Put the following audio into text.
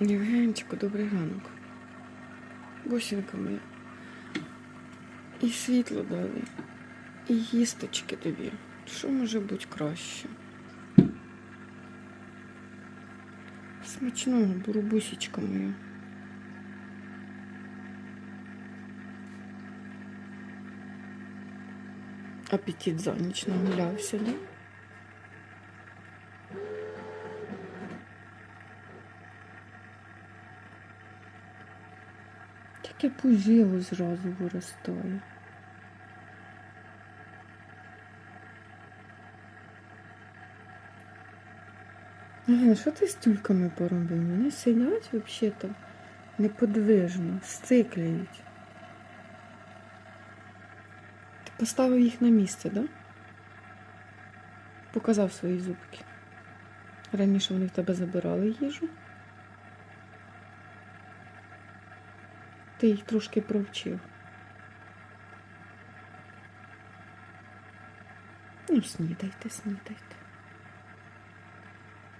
Євгенчику, добрий ранок. Бусінка моя. І світло дали, і їсточки тобі. Що може бути краще? Смачного, бурубусічка моя. Апетит за ніч нагулявся, да? Таке пузіло зразу виростає. Ага, що ти з тюльками поробив? Вони сидять взагалі-то неподвижно, сциклюють. Ти поставив їх на місце, да? Показав свої зубки. Раніше вони в тебе забирали їжу. Ти їх трошки провчив. Ну, снідайте, снідайте.